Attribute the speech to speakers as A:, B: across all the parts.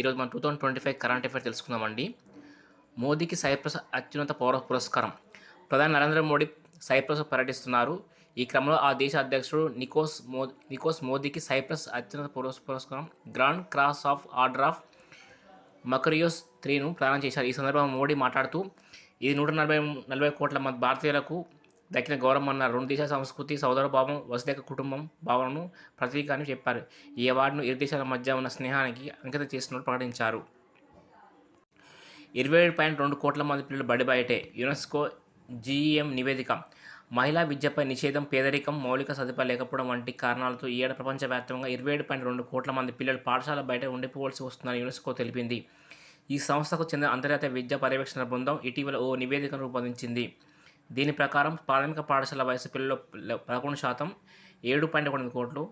A: ఈరోజు మనం two thousand twenty five current affairs తెలుసుకుందామండి మోదీకి సైప్రస్ అత్యున్నత పౌర పురస్కారం ప్రధాని నరేంద్ర మోడీ సైప్రస్ పర్యటిస్తున్నారు ఈ క్రమంలో ఆ దేశ అధ్యక్షుడు నికోస్ మో నికోస్ మోదీకి సైప్రస్ అత్యున్నత పౌర పురస్కారం grand cross of order of Makarios త్రీను ప్రదానం చేశారు ఈ సందర్భంగా మోడీ మాట్లాడుతూ ఇది నూట నలభై నలభై కోట్ల మంది భారతీయులకు దక్కిన గౌరవం రెండు దేశాల సంస్కృతి సోదర భావం వసుదేక కుటుంబం భావనను ప్రతీక చెప్పారు ఈ అవార్డును ఇరు దేశాల మధ్య ఉన్న స్నేహానికి అంకితం చేస్తున్నట్టు ప్రకటించారు ఇరవై ఏడు పాయింట్ రెండు కోట్ల మంది పిల్లలు బడి బయటే యునెస్కో జీఈఎం నివేదిక మహిళా విద్యపై నిషేధం పేదరికం మౌలిక సదుపాయాలు లేకపోవడం వంటి కారణాలతో ఈ ఏడాది ప్రపంచవ్యాప్తంగా ఇరవై ఏడు పాయింట్ రెండు కోట్ల మంది పిల్లలు పాఠశాల బయట ఉండిపోవలసి వస్తుందని యునెస్కో తెలిపింది ఈ సంస్థకు చెందిన అంతర్జాతీయ విద్యా పర్యవేక్షణ బృందం ఇటీవల ఓ నివేదికను రూపొందించింది దీని ప్రకారం ప్రాథమిక పాఠశాల వయసు పిల్లలు పదకొండు శాతం ఏడు పాయింట్ ఒకటి కోట్లు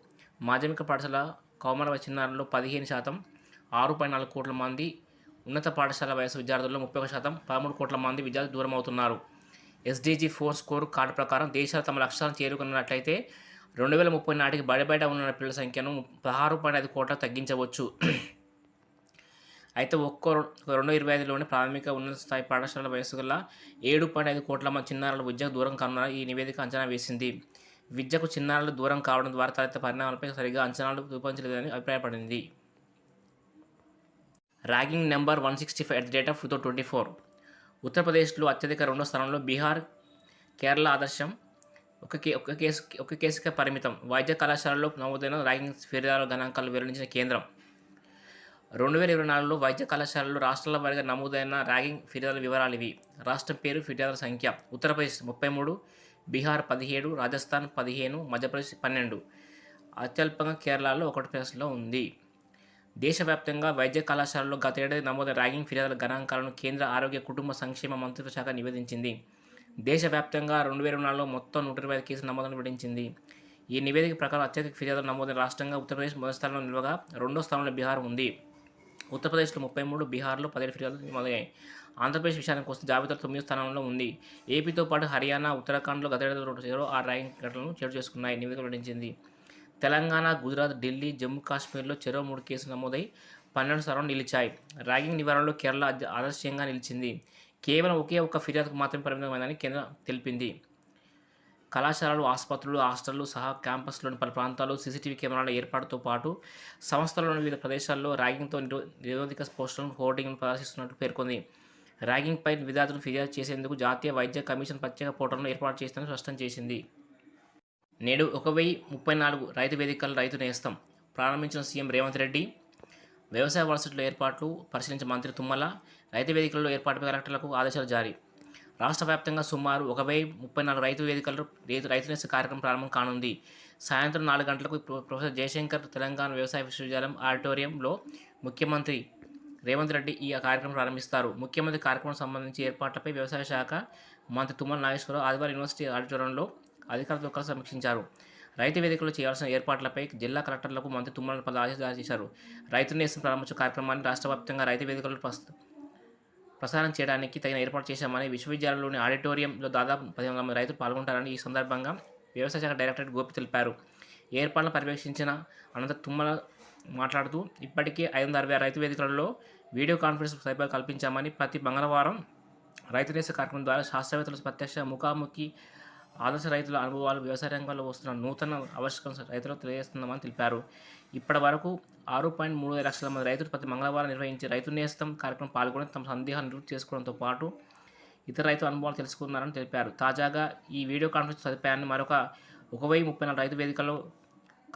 A: మాధ్యమిక పాఠశాల కౌమార చిన్నారులు పదిహేను శాతం ఆరు పాయింట్ నాలుగు కోట్ల మంది ఉన్నత పాఠశాల వయసు విద్యార్థుల్లో ముప్పై ఒక శాతం పదమూడు కోట్ల మంది విద్యార్థులు దూరం అవుతున్నారు ఎస్డీజీ ఫోర్ స్కోర్ కార్డు ప్రకారం దేశాలు తమ లక్ష్యాలను చేరుకున్నట్లయితే రెండు వేల ముప్పై నాటికి బడి బయట ఉన్న పిల్లల సంఖ్యను పదహారు పాయింట్ ఐదు కోట్ల తగ్గించవచ్చు అయితే ఒక్కో రెండు ఇరవై ఐదులోని ప్రాథమిక ఉన్నత స్థాయి పాఠశాల వయసు గల ఏడు పాయింట్ ఐదు కోట్ల మంది చిన్నారుల విద్యకు దూరం కానున్న ఈ నివేదిక అంచనా వేసింది విద్యకు చిన్నారులు దూరం కావడం ద్వారా తలెత్తే పరిణామాలపై సరిగా అంచనాలు రూపొందించలేదని అభిప్రాయపడింది ranking number one sixty five at the date of two thousand twenty four ఉత్తరప్రదేశ్లో అత్యధిక రెండో స్థానంలో బీహార్ కేరళ ఆదర్శం ఒక కే ఒక కేసు ఒక కేసుకే పరిమితం వైద్య కళాశాలలో నమోదైన ర్యాగింగ్ ఫిర్యాదుల గణాంకాలు వెల్లడించిన కేంద్రం రెండు వేల ఇరవై నాలుగులో వైద్య కళాశాలలో రాష్ట్రాల వారిగా నమోదైన ర్యాగింగ్ ఫిర్యాదుల వివరాలు ఇవి రాష్ట్రం పేరు ఫిర్యాదుల సంఖ్య ఉత్తరప్రదేశ్ ముప్పై మూడు బీహార్ పదిహేడు రాజస్థాన్ పదిహేను మధ్యప్రదేశ్ పన్నెండు అత్యల్పంగా కేరళలో ఒకటి ప్రదేశంలో ఉంది దేశవ్యాప్తంగా వైద్య కళాశాలలో ఏడాది నమోదైన ర్యాగింగ్ ఫిర్యాదుల గణాంకాలను కేంద్ర ఆరోగ్య కుటుంబ సంక్షేమ మంత్రిత్వ శాఖ నివేదించింది దేశవ్యాప్తంగా రెండు వేల నాలుగులో మొత్తం నూట ఇరవై ఐదు కేసులు నమోదును విడించింది ఈ నివేదిక ప్రకారం అత్యధిక ఫిర్యాదులు నమోదైన రాష్ట్రంగా ఉత్తరప్రదేశ్ మొదటి స్థానంలో నిల్వగా రెండో స్థానంలో బీహార్ ఉంది ఉత్తరప్రదేశ్లో ముప్పై మూడు బీహార్లో పదిహేడు ఫిర్యాదు మొదలయ్యాయి ఆంధ్రప్రదేశ్ విషయానికి వస్తే జాబితాలో తొమ్మిది స్థానంలో ఉంది ఏపీతో పాటు హర్యానా ఉత్తరాఖండ్లో గత రెండు ఆ ర్యాంక్ ఘటనలను చేరు చేసుకున్నాయి నివేదిక వెల్లడించింది తెలంగాణ గుజరాత్ ఢిల్లీ జమ్మూ కాశ్మీర్లో చెరో మూడు కేసులు నమోదై పన్నెండు స్థానాలు నిలిచాయి ర్యాగింగ్ నివారణలో కేరళ ఆదర్శంగా నిలిచింది కేవలం ఒకే ఒక్క ఫిర్యాదుకు మాత్రమే పరిమితమైందని కేంద్రం తెలిపింది కళాశాలలు ఆసుపత్రులు హాస్టళ్లు సహా క్యాంపస్లోని పలు ప్రాంతాలు సీసీటీవీ కెమెరాల ఏర్పాటుతో పాటు సంస్థలోని వివిధ ప్రదేశాల్లో ర్యాగింగ్తో నిరోధక పోస్టులను హోర్డింగ్ను ప్రదర్శిస్తున్నట్లు పేర్కొంది ర్యాగింగ్పై విద్యార్థులు ఫిర్యాదు చేసేందుకు జాతీయ వైద్య కమిషన్ ప్రత్యేక పోర్టల్ను ఏర్పాటు చేస్తున్నట్లు స్పష్టం చేసింది నేడు ఒక వెయ్యి ముప్పై నాలుగు రైతు వేదికలు రైతు నేస్తం ప్రారంభించిన సీఎం రేవంత్ రెడ్డి వ్యవసాయ వర్సిటీల ఏర్పాట్లు పరిశీలించిన మంత్రి తుమ్మల రైతు వేదికల్లో ఏర్పాటుపై కలెక్టర్లకు ఆదేశాలు జారీ రాష్ట్ర వ్యాప్తంగా సుమారు ఒక వెయ్యి ముప్పై నాలుగు రైతు వేదికలు రైతు రైతు నేస్త కార్యక్రమం ప్రారంభం కానుంది సాయంత్రం నాలుగు గంటలకు ప్రొఫెసర్ జయశంకర్ తెలంగాణ వ్యవసాయ విశ్వవిద్యాలయం ఆడిటోరియంలో ముఖ్యమంత్రి రేవంత్ రెడ్డి ఈ కార్యక్రమం ప్రారంభిస్తారు ముఖ్యమంత్రి కార్యక్రమం సంబంధించి ఏర్పాట్లపై వ్యవసాయ శాఖ మంత్రి తుమ్మల నాగేశ్వరరావు ఆదివారం యూనివర్సిటీ ఆడిటోరియంలో అధికారులతో కలిసి సమీక్షించారు రైతు వేదికలో చేయాల్సిన ఏర్పాట్లపై జిల్లా కలెక్టర్లకు మంత్రి తుమ్మల పలు ఆదేశాలు చేశారు రైతు నేస్తం ప్రారంభించే కార్యక్రమాన్ని రాష్ట్ర వ్యాప్తంగా రైతు వేదికలు ప్రసారం చేయడానికి తగిన ఏర్పాటు చేశామని విశ్వవిద్యాలయంలోని ఆడిటోరియంలో దాదాపు పదిహేను మంది రైతులు పాల్గొంటారని ఈ సందర్భంగా వ్యవసాయ శాఖ డైరెక్టరేట్ గోపి తెలిపారు ఏర్పాట్లను పర్యవేక్షించిన అనంత తుమ్మల మాట్లాడుతూ ఇప్పటికే ఐదు వందల అరవై రైతు వేదికలలో వీడియో కాన్ఫరెన్స్ సైబర్ కల్పించామని ప్రతి మంగళవారం రైతు రేస కార్యక్రమం ద్వారా శాస్త్రవేత్తలు ప్రత్యక్ష ముఖాముఖి ఆదర్శ రైతుల అనుభవాలు వ్యవసాయ రంగంలో వస్తున్న నూతన ఆవశ్యకం రైతులకు తెలియజేస్తున్నామని తెలిపారు ఇప్పటి వరకు ఆరు పాయింట్ మూడు లక్షల మంది రైతులు ప్రతి మంగళవారం నిర్వహించి రైతు నేస్తం కార్యక్రమం పాల్గొని తమ సందేహాన్ని నివృత్తి చేసుకోవడంతో పాటు ఇతర రైతు అనుభవాలు తెలుసుకున్నారని తెలిపారు తాజాగా ఈ వీడియో కాన్ఫరెన్స్ సదుపాయాన్ని మరొక ఒక ముప్పై నాలుగు రైతు వేదికలో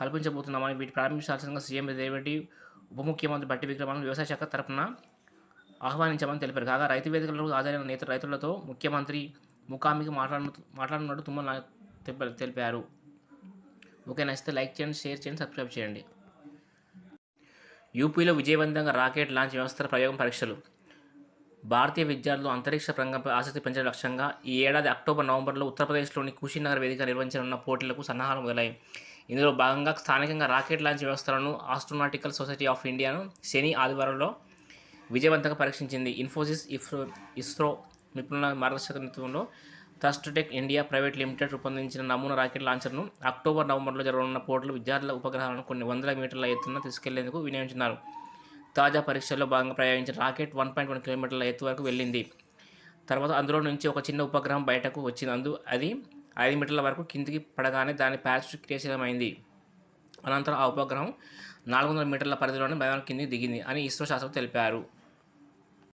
A: కల్పించబోతున్నామని వీటి ప్రారంభించాల్సిన సీఎం రేవటి ఉప ముఖ్యమంత్రి బట్టి విక్రమాలను వ్యవసాయ శాఖ తరఫున ఆహ్వానించామని తెలిపారు కాగా రైతు వేదికలకు హాజరైన నేత రైతులతో ముఖ్యమంత్రి ముఖాముఖి మాట్లాడు మాట్లాడుతున్నట్టు తెప్ప తెలిపారు ఓకే నచ్చితే లైక్ చేయండి షేర్ చేయండి సబ్స్క్రైబ్ చేయండి యూపీలో విజయవంతంగా రాకెట్ లాంచ్ వ్యవస్థల ప్రయోగం పరీక్షలు భారతీయ విద్యార్థులు అంతరిక్ష రంగంపై ఆసక్తి పెంచే లక్ష్యంగా ఈ ఏడాది అక్టోబర్ నవంబర్లో ఉత్తరప్రదేశ్లోని కుషీనగర్ వేదిక నిర్వహించనున్న పోటీలకు సన్నాహాలు మొదలయ్యాయి ఇందులో భాగంగా స్థానికంగా రాకెట్ లాంచ్ వ్యవస్థలను ఆస్ట్రోనాటికల్ సొసైటీ ఆఫ్ ఇండియాను శని ఆదివారంలో విజయవంతంగా పరీక్షించింది ఇన్ఫోసిస్ ఇఫ్రో ఇస్రో నిపుణుల మార్గదర్శకత్వంలో టెక్ ఇండియా ప్రైవేట్ లిమిటెడ్ రూపొందించిన నమూనా రాకెట్ లాంచర్ను అక్టోబర్ నవంబర్లో జరగనున్న పోర్టులు విద్యార్థుల ఉపగ్రహాలను కొన్ని వందల మీటర్ల ఎత్తున తీసుకెళ్లేందుకు వినియోగించినారు తాజా పరీక్షల్లో భాగంగా ప్రయాణించిన రాకెట్ వన్ పాయింట్ వన్ కిలోమీటర్ల ఎత్తు వరకు వెళ్ళింది తర్వాత అందులో నుంచి ఒక చిన్న ఉపగ్రహం బయటకు వచ్చింది అందు అది ఐదు మీటర్ల వరకు కిందికి పడగానే దాని ప్యాచ్ క్రియాశీలమైంది అనంతరం ఆ ఉపగ్రహం నాలుగు వందల మీటర్ల పరిధిలోనే భయం కిందికి దిగింది అని ఇస్రో శాస్త్రం తెలిపారు